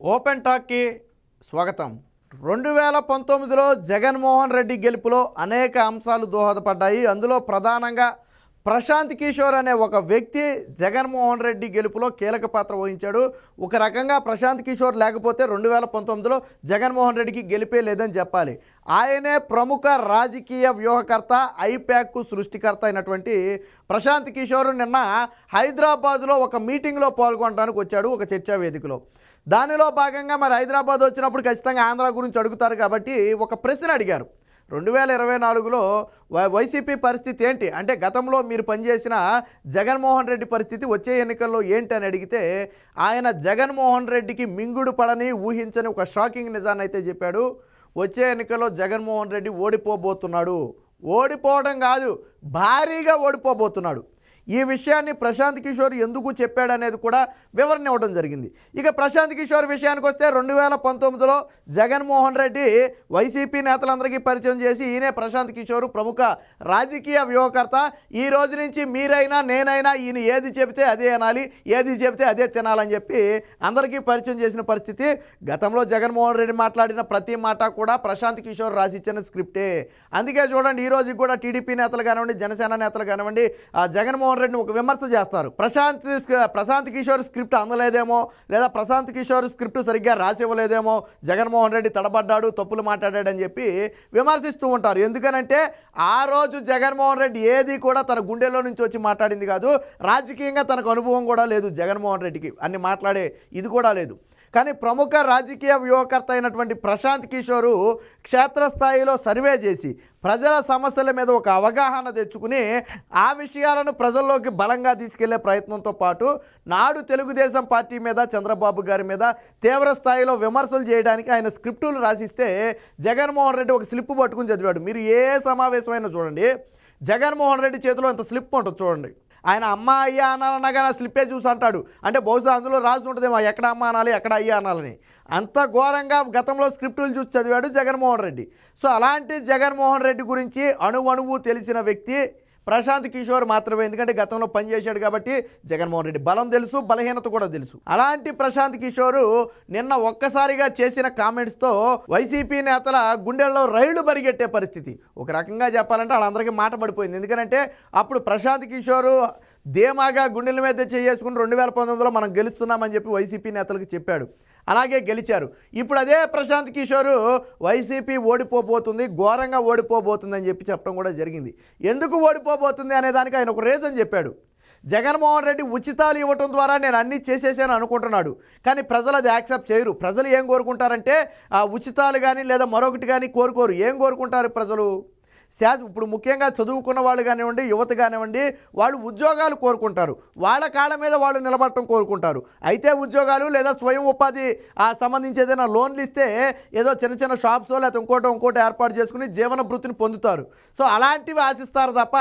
Open టాక్కి స్వాగతం. రెండు వేల పంతొమ్మిదిలో జగన్మోహన్ రెడ్డి గెలుపులో అనేక అంశాలు దోహదపడ్డాయి. అందులో ప్రధానంగా ప్రశాంత్ కిషోర్ అనే ఒక వ్యక్తి జగన్మోహన్ రెడ్డి గెలుపులో కీలక పాత్ర వహించాడు. ఒక రకంగా ప్రశాంత్ కిషోర్ లేకపోతే రెండు వేల పంతొమ్మిదిలో జగన్మోహన్ రెడ్డికి గెలిపే లేదని చెప్పాలి. ఆయనే ప్రముఖ రాజకీయ వ్యూహకర్త ఐప్యాక్ సృష్టికర్త అయినటువంటి ప్రశాంత్ కిషోర్ నిన్న హైదరాబాద్లో ఒక మీటింగ్లో పాల్గొనడానికి వచ్చాడు ఒక చర్చా వేదికలో. దానిలో భాగంగా మరి హైదరాబాద్ వచ్చినప్పుడు ఖచ్చితంగా ఆంధ్ర గురించి అడుగుతారు కాబట్టి ఒక ప్రశ్న అడిగారు. రెండు వేల ఇరవై నాలుగులో వై- వైసీపీ పరిస్థితి ఏంటి? అంటే గతంలో మీరు పనిచేసిన జగన్మోహన్ రెడ్డి పరిస్థితి వచ్చే ఎన్నికల్లో ఏంటి అని అడిగితే ఆయన జగన్మోహన్ రెడ్డికి మింగుడు పడని ఊహించని ఒక షాకింగ్ నిజాన్ని అయితే చెప్పాడు. వచ్చే ఎన్నికల్లో జగన్మోహన్ రెడ్డి ఓడిపోబోతున్నాడు. ఓడిపోవడం కాదు భారీగా ఓడిపోబోతున్నాడు. ఈ విషయాన్ని ప్రశాంత్ కిషోర్ ఎందుకు చెప్పాడనేది కూడా వివరణ ఇవ్వడం జరిగింది. ఇక ప్రశాంత్ కిషోర్ విషయానికి వస్తే రెండు వేల పంతొమ్మిదిలో జగన్మోహన్ రెడ్డి వైసీపీ నేతలందరికీ పరిచయం చేసి ఈయనే ప్రశాంత్ కిషోర్ ప్రముఖ రాజకీయ వ్యూహకర్త. ఈ రోజు నుంచి మీరైనా నేనైనా ఈయన ఏది చెబితే అదే అనాలి ఏది చెబితే అదే తినాలని చెప్పి అందరికీ పరిచయం చేసిన పరిస్థితి. గతంలో జగన్మోహన్ రెడ్డి మాట్లాడిన ప్రతి మాట కూడా ప్రశాంత్ కిషోర్ రాసిచ్చిన స్క్రిప్టే. అందుకే చూడండి ఈ రోజు కూడా టీడీపీ నేతలు కానివ్వండి జనసేన నేతలు కానివ్వండి జగన్మోహన్ జగన్మోహన్ రెడ్డిని ఒక విమర్శ చేస్తారు. ప్రశాంత్ ప్రశాంత్ కిషోర్ స్క్రిప్ట్ అందలేదేమో లేదా ప్రశాంత్ కిషోర్ స్క్రిప్ట్ సరిగ్గా రాసి ఇవ్వలేదేమో జగన్మోహన్ రెడ్డి తడబడ్డాడు తప్పులు మాట్లాడాడని చెప్పి విమర్శిస్తూ ఉంటారు. ఎందుకనంటే ఆ రోజు జగన్మోహన్ రెడ్డి ఏది కూడా తన గుండెలో నుంచి వచ్చి మాట్లాడింది కాదు రాజకీయంగా తనకు అనుభవం కూడా లేదు జగన్మోహన్ రెడ్డికి. అన్ని మాట్లాడే ఇది కూడా లేదు. కానీ ప్రముఖ రాజకీయ వ్యూహకర్త అయినటువంటి ప్రశాంత్ కిషోరు క్షేత్రస్థాయిలో సర్వే చేసి ప్రజల సమస్యల మీద ఒక అవగాహన తెచ్చుకుని ఆ విషయాలను ప్రజల్లోకి బలంగా తీసుకెళ్ళే ప్రయత్నంతో పాటు నాడు తెలుగుదేశం పార్టీ మీద చంద్రబాబు గారి మీద తీవ్ర స్థాయిలో విమర్శలు చేయడానికి ఆయన స్క్రిప్టులు రాసిస్తే జగన్మోహన్ రెడ్డి ఒక స్లిప్ పట్టుకుని చదివాడు. మీరు ఏ సమావేశమైనా చూడండి. జగన్మోహన్ రెడ్డి చేతిలో ఎంత స్లిప్ ఉంటుంది చూడండి. ఆయన అమ్మ అయ్యా అనాలన్నా కానీ స్లిప్పే చూసి అంటాడు. అంటే బహుశా అందులో రాసి ఉంటుందేమో ఎక్కడ అమ్మ అనాలి ఎక్కడ అయ్యా అనాలని. అంత ఘోరంగా గతంలో స్క్రిప్టులు చూసి చదివాడు జగన్మోహన్ రెడ్డి. సో అలాంటి జగన్మోహన్ రెడ్డి గురించి అణువణువు తెలిసిన వ్యక్తి ప్రశాంత్ కిషోర్ మాత్రమే ఎందుకంటే గతంలో పనిచేశాడు కాబట్టి జగన్మోహన్ రెడ్డి బలం తెలుసు బలహీనత కూడా తెలుసు. అలాంటి ప్రశాంత్ కిషోర్ నిన్న ఒక్కసారిగా చేసిన కామెంట్స్తో వైసీపీ నేతల గుండెల్లో రైళ్ళు పరిగెట్టే పరిస్థితి. ఒక రకంగా చెప్పాలంటే వాళ్ళందరికీ మాట పడిపోయింది. ఎందుకంటే అప్పుడు ప్రశాంత్ కిషోర్ ధీమాగా గుండెల మీద చేసుకుని రెండు వేల పంతొమ్మిదిలో మనం గెలుస్తున్నామని చెప్పి వైసీపీ నేతలకు చెప్పాడు. అలాగే గెలిచారు. ఇప్పుడు అదే ప్రశాంత్ కిషోర్ వైసీపీ ఓడిపోబోతుంది ఘోరంగా ఓడిపోబోతుంది అని చెప్పి చెప్పడం కూడా జరిగింది. ఎందుకు ఓడిపోబోతుంది అనే దానికి ఆయన ఒక రీజన్ చెప్పాడు. జగన్మోహన్ రెడ్డి ఉచితాలు ఇవ్వటం ద్వారా నేను అన్నీ చేసేసాను అనుకుంటున్నాడు. కానీ ప్రజలు అది యాక్సెప్ట్ చేయరు. ప్రజలు ఏం కోరుకుంటారంటే ఆ ఉచితాలు కానీ లేదా మరొకటి కానీ కోరుకోరు. ఏం కోరుకుంటారు ప్రజలు? శాస ఇప్పుడు ముఖ్యంగా చదువుకున్న వాళ్ళు కానివ్వండి యువత కానివ్వండి వాళ్ళు ఉద్యోగాలు కోరుకుంటారు. వాళ్ళ కాళ్ళ మీద వాళ్ళు నిలబడటం కోరుకుంటారు. అయితే ఉద్యోగాలు లేదా స్వయం ఉపాధి ఆ సంబంధించి ఏదైనా లోన్లు ఇస్తే ఏదో చిన్న చిన్న షాప్స్ లేకపోతే ఇంకోటో ఇంకోటి ఏర్పాటు చేసుకుని జీవన వృత్తిని పొందుతారు. సో అలాంటివి ఆశిస్తారు తప్ప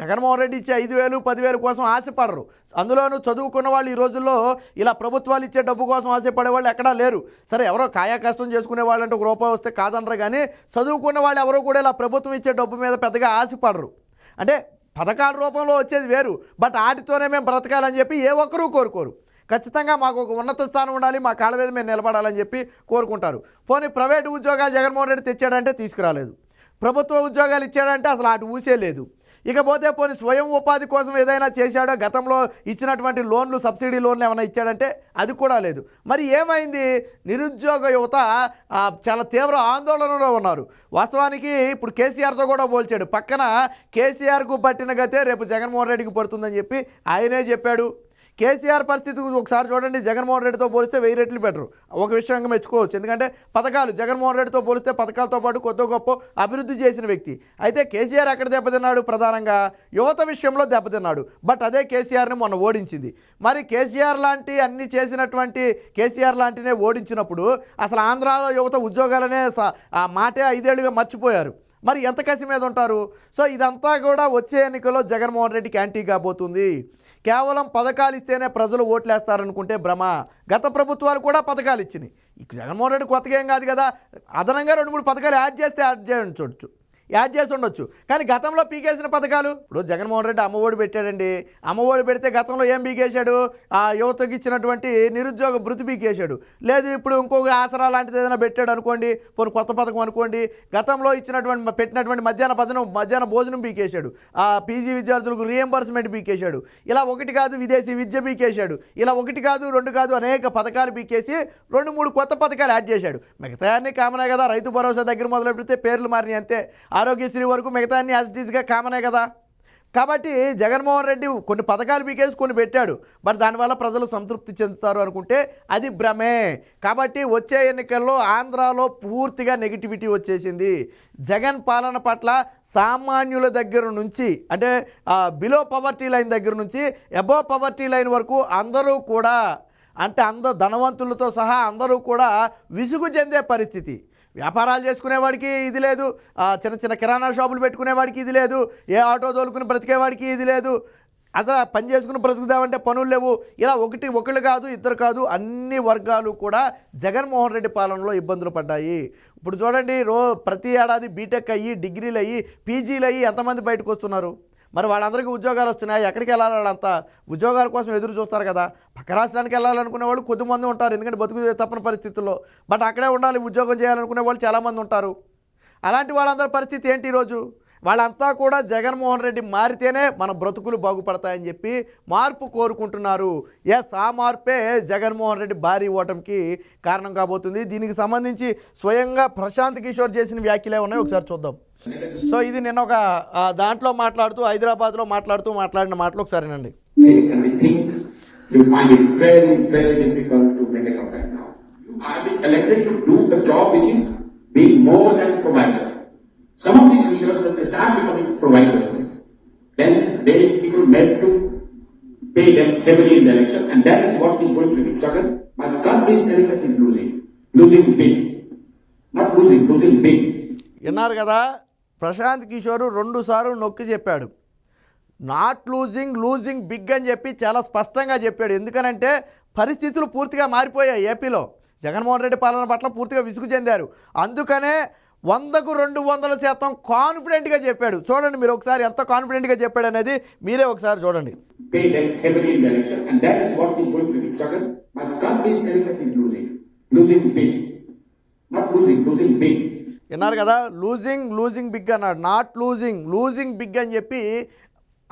జగన్మోహన్ రెడ్డి ఇచ్చే ఐదు వేలు పదివేలు కోసం ఆశపడరు. అందులోనూ చదువుకున్న వాళ్ళు ఈ రోజుల్లో ఇలా ప్రభుత్వాలు ఇచ్చే డబ్బు కోసం ఆశపడే వాళ్ళు ఎక్కడా లేరు. సరే ఎవరో కాయా కష్టం చేసుకునే వాళ్ళంటే ఒక రూపాయి వస్తే కాదనరు కానీ చదువుకున్న వాళ్ళు ఎవరో కూడా ఇలా ప్రభుత్వం ఇచ్చే డబ్బు మీద పెద్దగా ఆశపడరు. అంటే పథకాల రూపంలో వచ్చేది వేరు బట్ ఆటితోనే మేము బ్రతకాలని చెప్పి ఏ ఒక్కరూ కోరుకోరు. ఖచ్చితంగా మాకు ఒక ఉన్నత స్థానం ఉండాలి మా కాళ్ళ మీద మేము నిలబడాలని చెప్పి కోరుకుంటారు. పోనీ ప్రైవేటు ఉద్యోగాలు జగన్మోహన్ రెడ్డి తెచ్చాడంటే తీసుకురాలేదు. ప్రభుత్వ ఉద్యోగాలు ఇచ్చాడంటే అసలు అటు ఊసే లేదు. ఇకపోతే పోనీ స్వయం ఉపాధి కోసం ఏదైనా చేశాడో గతంలో ఇచ్చినటువంటి లోన్లు సబ్సిడీ లోన్లు ఏమైనా ఇచ్చాడంటే అది కూడా లేదు. మరి ఏమైంది? నిరుద్యోగ యువత చాలా తీవ్ర ఆందోళనలో ఉన్నారు. వాస్తవానికి ఇప్పుడు కేసీఆర్తో కూడా పోల్చాడు. పక్కన కేసీఆర్కు పట్టిన గతే రేపు జగన్మోహన్ రెడ్డికి పడుతుందని చెప్పి ఆయనే చెప్పాడు. కేసీఆర్ పరిస్థితి ఒకసారి చూడండి జగన్మోహన్ రెడ్డితో పోలిస్తే వెయ్యి రెట్లు బెటరు. ఒక విషయంగా మెచ్చుకోవచ్చు. ఎందుకంటే పథకాలు జగన్మోహన్ రెడ్డితో పోలిస్తే పథకాలతో పాటు కొత్త గొప్ప అభివృద్ధి చేసిన వ్యక్తి. అయితే కేసీఆర్ ఎక్కడ దెబ్బతిన్నాడు? ప్రధానంగా యువత విషయంలో దెబ్బతిన్నాడు. బట్ అదే కేసీఆర్ని మొన్న ఓడించింది. మరి కేసీఆర్ లాంటి అన్ని చేసినటువంటి కేసీఆర్ లాంటినే ఓడించినప్పుడు అసలు ఆంధ్రాలో యువత ఉద్యోగాలనే స- ఆ మాటే ఐదేళ్ళుగా మర్చిపోయారు. మరి ఎంత కసి మీద ఉంటారు? సో ఇదంతా కూడా వచ్చే ఎన్నికల్లో జగన్మోహన్ రెడ్డికి యాంటీ కాబోతుంది. కేవలం పథకాలు ఇస్తేనే ప్రజలు ఓట్లేస్తారనుకుంటే భ్రమ. గత ప్రభుత్వాలు కూడా పథకాలు ఇచ్చినాయి జగన్మోహన్ రెడ్డి కొత్తగా ఏం కాదు కదా అదనంగా రెండు మూడు పథకాలు యాడ్ చేస్తే యాడ్ చేయొచ్చు. యాడ్ చేసి ఉండొచ్చు. కానీ గతంలో పీకేసిన పథకాలు ఇప్పుడు జగన్మోహన్ రెడ్డి అమ్మఒడి పెట్టాడండి. అమ్మఒడి పెడితే గతంలో ఏం పీకేశాడు? ఆ యువతకి ఇచ్చినటువంటి నిరుద్యోగ భృతి పీకేశాడు. లేదు ఇప్పుడు ఇంకొక ఆసరా లాంటిది ఏదైనా పెట్టాడు అనుకోండి పోనీ కొత్త పథకం అనుకోండి గతంలో ఇచ్చినటువంటి పెట్టినటువంటి మధ్యాహ్న భోజనం మధ్యాహ్న భోజనం పీకేశాడు. ఆ పీజీ విద్యార్థులకు రియంబర్స్మెంట్ పీకేశాడు. ఇలా ఒకటి కాదు విదేశీ విద్య పీకేశాడు. ఇలా ఒకటి కాదు రెండు కాదు అనేక పథకాలు పీకేసి రెండు మూడు కొత్త పథకాలు యాడ్ చేశాడు. మిగతా అన్ని కామనే కదా రైతు భరోసా దగ్గర మొదలు పెడితే పేర్లు మారినాయి అంతే. ఆరోగ్యశ్రీ వరకు మిగతా అన్ని యాజ్ కామనే కదా. కాబట్టి జగన్మోహన్ రెడ్డి కొన్ని పథకాలు పీకేసి కొన్ని పెట్టాడు. బట్ దానివల్ల ప్రజలు సంతృప్తి చెందుతారు అనుకుంటే అది భ్రమే. కాబట్టి వచ్చే ఎన్నికల్లో ఆంధ్రాలో పూర్తిగా నెగిటివిటీ వచ్చేసింది. జగన్ పాలన పట్ల సామాన్యుల దగ్గర నుంచి అంటే బిలో పవర్టీ లైన్ దగ్గర నుంచి అబో పవర్టీ లైన్ వరకు అందరూ కూడా అంటే అందరూ ధనవంతులతో సహా అందరూ కూడా విసుగు చెందే పరిస్థితి. వ్యాపారాలు చేసుకునేవాడికి ఇది లేదు. చిన్న చిన్న కిరాణా షాపులు పెట్టుకునేవాడికి ఇది లేదు. ఏ ఆటో తోలుకుని బ్రతికేవాడికి ఇది లేదు. అసలు పని చేసుకుని బ్రతుకుదామంటే పనులు లేవు. ఇలా ఒకటి ఒకళ్ళు కాదు ఇద్దరు కాదు అన్ని వర్గాలు కూడా జగన్మోహన్ రెడ్డి పాలనలో ఇబ్బందులు పడ్డాయి. ఇప్పుడు చూడండి రో ప్రతి ఏడాది బీటెక్ అయ్యి డిగ్రీలు అయ్యి పీజీలు అయ్యి ఎంతమంది బయటకు వస్తున్నారు? మరి వాళ్ళందరికీ ఉద్యోగాలు వస్తున్నాయి. ఎక్కడికి వెళ్ళాలి వాళ్ళంతా? ఉద్యోగాల కోసం ఎదురు చూస్తారు కదా. పక్క రాష్ట్రానికి వెళ్ళాలనుకునే వాళ్ళు కొద్దిమంది ఉంటారు. ఎందుకంటే బతుకు తప్పని పరిస్థితుల్లో. బట్ అక్కడే ఉండాలి ఉద్యోగం చేయాలనుకునే వాళ్ళు చాలామంది ఉంటారు. అలాంటి వాళ్ళందరి పరిస్థితి ఏంటి ఈరోజు? వాళ్ళంతా కూడా జగన్మోహన్ రెడ్డి మారితేనే మన బ్రతుకులు బాగుపడతాయని చెప్పి మార్పు కోరుకుంటున్నారు. ఎస్ ఆ మార్పే జగన్మోహన్ రెడ్డి భారీ ఓటమికి కారణం కాబోతుంది. దీనికి సంబంధించి స్వయంగా ప్రశాంత్ కిషోర్ చేసిన వ్యాఖ్యలే ఉన్నాయి. ఒకసారి చూద్దాం. సో ఇది నిన్న ఒక దాంట్లో మాట్లాడుతూ హైదరాబాద్లో మాట్లాడుతూ మాట్లాడిన మాటలు ఒకసారి వినండి and I think you find it very, very difficult to make a comeback now. I have been elected to do a job which is being more than provider. Some of these leaders, when they start becoming providers, then they people meant to pay them heavily in the election, and that is what is going to be. Jagan, my gut is telling that he's losing, losing big, not losing, losing big. విన్నారు కదా ప్రశాంత్ కిషోర్ రెండు సార్లు నొక్కి చెప్పాడు. Not losing losing big అని చెప్పి చాలా స్పష్టంగా చెప్పాడు. ఎందుకనంటే పరిస్థితులు పూర్తిగా మారిపోయాయి ఏపీలో. జగన్మోహన్ రెడ్డి పాలన పట్ల పూర్తిగా విసుగు చెందారు. అందుకనే వందకు రెండు వందల శాతం కాన్ఫిడెంట్గా చెప్పాడు. చూడండి మీరు ఒకసారి ఎంత కాన్ఫిడెంట్గా చెప్పాడు అనేది మీరే ఒకసారి చూడండి. Not losing, losing big. విన్నారు కదా? లూజింగ్ లూజింగ్ బిగ్ అన్నాడు. నాట్ లూజింగ్ లూజింగ్ బిగ్ అని చెప్పి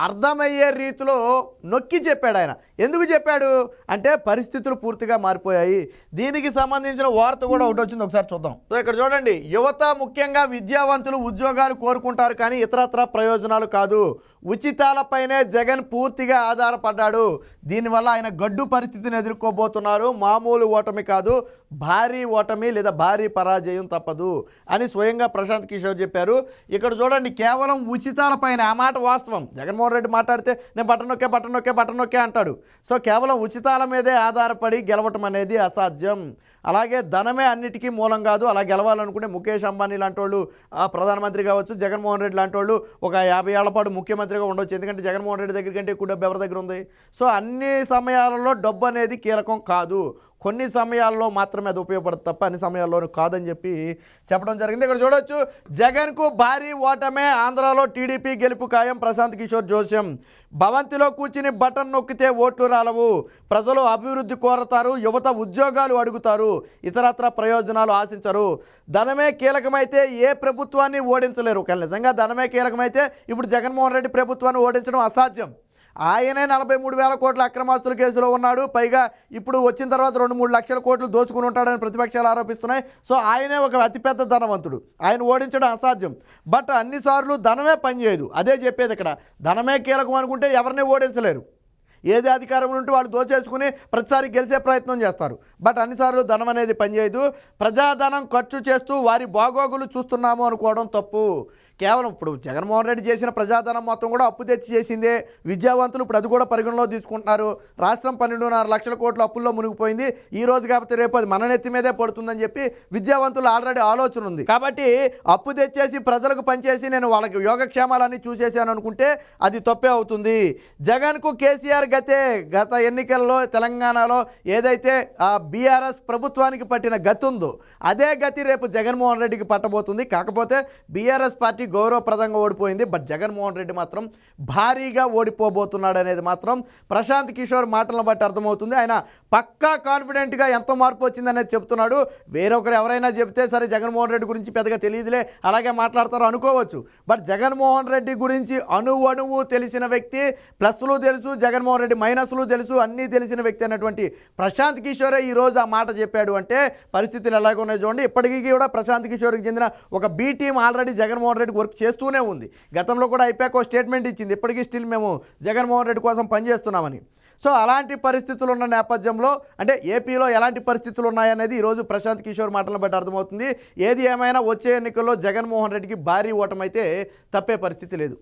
అర్థమయ్యే రీతిలో నొక్కి చెప్పాడు ఆయన. ఎందుకు చెప్పాడు? అంటే పరిస్థితులు పూర్తిగా మారిపోయాయి. దీనికి సంబంధించిన వార్త కూడా ఒకటి వచ్చింది. ఒకసారి చూద్దాం. సో ఇక్కడ చూడండి. యువత ముఖ్యంగా విద్యావంతులు ఉద్యోగాలు కోరుకుంటారు కానీ ఇతరత్ర ప్రయోజనాలు కాదు. ఉచితాలపైనే జగన్ పూర్తిగా ఆధారపడ్డాడు. దీనివల్ల ఆయన గడ్డు పరిస్థితిని ఎదుర్కోబోతున్నారు. మామూలు ఓటమి కాదు. భారీ ఓటమి లేదా భారీ పరాజయం తప్పదు అని స్వయంగా ప్రశాంత్ కిషోర్ చెప్పారు. ఇక్కడ చూడండి కేవలం ఉచితాలపైన ఆ మాట వాస్తవం. జగన్మోహన్ రెడ్డి మాట్లాడితే నేను బటన్ నొక్కే బటన్ నొక్కే బటన్ నొక్కే అంటాడు. సో కేవలం ఉచితాల మీదే ఆధారపడి గెలవటం అనేది అసాధ్యం. అలాగే ధనమే అన్నిటికీ మూలం కాదు. అలా గెలవాలనుకుంటే ముఖేష్ అంబానీ లాంటి వాళ్ళు ఆ, ప్రధానమంత్రి కావచ్చు జగన్మోహన్ రెడ్డి లాంటి వాళ్ళు ఒక యాభై ఏళ్ళ పాటు ముఖ్యమంత్రిగా ఉండొచ్చు. ఎందుకంటే జగన్మోహన్ రెడ్డి దగ్గర కంటే ఎక్కువ డబ్బు ఎవరి దగ్గర ఉంది? సో అన్ని సమయాలలో డబ్బు అనేది కీలకం కాదు. కొన్ని సమయాల్లో మాత్రమే అది ఉపయోగపడదు తప్ప అన్ని సమయాల్లోనూ కాదని చెప్పి చెప్పడం జరిగింది. ఇక్కడ చూడొచ్చు జగన్కు భారీ ఓటమే ఆంధ్రాలో టీడీపీ గెలుపు ఖాయం. ప్రశాంత్ కిషోర్ జోస్యం భవంతిలో కూర్చుని బటన్ నొక్కితే ఓట్లు రాలవు. ప్రజలు అభివృద్ధి కోరతారు యువత ఉద్యోగాలు అడుగుతారు ఇతరత్ర ప్రయోజనాలు ఆశించరు. ధనమే కీలకమైతే ఏ ప్రభుత్వాన్ని ఓడించలేరు. కానీ నిజంగా ధనమే కీలకమైతే ఇప్పుడు జగన్మోహన్ రెడ్డి ప్రభుత్వాన్ని ఓడించడం అసాధ్యం. ఆయనే నలభై మూడు వేల కోట్ల అక్రమాస్తుల కేసులో ఉన్నాడు. పైగా ఇప్పుడు వచ్చిన తర్వాత రెండు మూడు లక్షల కోట్లు దోచుకుని ఉంటాడని ప్రతిపక్షాలు ఆరోపిస్తున్నాయి. సో ఆయనే ఒక అతిపెద్ద ధనవంతుడు. ఆయన ఓడించడం అసాధ్యం. బట్ అన్నిసార్లు ధనమే పనిచేయదు. అదే చెప్పేది ఇక్కడ. ధనమే కీలకం అనుకుంటే ఎవరిని ఓడించలేరు. ఏది అధికారంలో ఉంటే వాళ్ళు దోచేసుకుని ప్రతిసారి గెలిచే ప్రయత్నం చేస్తారు. బట్ అన్నిసార్లు ధనం అనేది పనిచేయదు. ప్రజాధనం ఖర్చు చేస్తూ వారి బాగోగులు చూస్తున్నాము అనుకోవడం తప్పు. కేవలం ఇప్పుడు జగన్మోహన్ రెడ్డి చేసిన ప్రజాధనం మొత్తం కూడా అప్పు తెచ్చి చేసిందే. విద్యావంతులు ఇప్పుడు అది కూడా పరిగణలో తీసుకుంటున్నారు. రాష్ట్రం పన్నెండున్నర లక్షల కోట్ల అప్పుల్లో మునిగిపోయింది. ఈ రోజు కాకపోతే రేపు అది మన నెత్తి మీదే పడుతుందని చెప్పి విద్యావంతులు ఆల్రెడీ ఆలోచన ఉంది. కాబట్టి అప్పు తెచ్చేసి ప్రజలకు పనిచేసి నేను వాళ్ళకి యోగక్షేమాలన్నీ చూసేసాను అనుకుంటే అది తప్పే అవుతుంది. జగన్కు కేసీఆర్ గతే గత ఎన్నికల్లో తెలంగాణలో ఏదైతే ఆ బీఆర్ఎస్ ప్రభుత్వానికి పట్టిన గతి ఉందో అదే గతి రేపు జగన్మోహన్ రెడ్డికి పట్టబోతుంది. కాకపోతే బీఆర్ఎస్ పార్టీ పార్టీ గౌరవప్రదంగా ఓడిపోయింది. బట్ జగన్మోహన్ రెడ్డి మాత్రం భారీగా ఓడిపోబోతున్నాడు అనేది మాత్రం ప్రశాంత్ కిషోర్ మాటలను బట్టి అర్థమవుతుంది. ఆయన పక్కా కాన్ఫిడెంట్గా ఎంత మార్పు వచ్చిందనేది చెప్తున్నాడు. వేరొకరు ఎవరైనా చెప్తే సరే జగన్మోహన్ రెడ్డి గురించి పెద్దగా తెలియదులే అలాగే మాట్లాడతారు అనుకోవచ్చు. బట్ జగన్మోహన్ రెడ్డి గురించి అణువు అణువు తెలిసిన వ్యక్తి ప్లస్లు తెలుసు జగన్మోహన్ రెడ్డి మైనస్లు తెలుసు అన్నీ తెలిసిన వ్యక్తి అయినటువంటి ప్రశాంత్ కిషోరే ఈ రోజు ఆ మాట చెప్పాడు. అంటే పరిస్థితులు ఎలాగ ఉన్నాయో చూడండి. ఇప్పటికీ కూడా ప్రశాంత్ కిషోర్కి చెందిన ఒక B team already Jaganmohan Reddy రెడ్డికి వర్క్ చేస్తూనే ఉంది. గతంలో కూడా అయిపోయాక ఒక స్టేట్మెంట్ ఇచ్చింది. ఇప్పటికీ స్టిల్ మేము జగన్మోహన్ రెడ్డి కోసం పనిచేస్తున్నామని. సో అలాంటి పరిస్థితులు ఉన్న నేపథ్యంలో అంటే ఏపీలో ఎలాంటి పరిస్థితులు ఉన్నాయనేది ఈరోజు ప్రశాంత్ కిషోర్ మాటలను బట్టి అర్థమవుతుంది. ఏది ఏమైనా వచ్చే ఎన్నికల్లో జగన్మోహన్ రెడ్డికి భారీ ఓటమైతే తప్పే పరిస్థితి లేదు.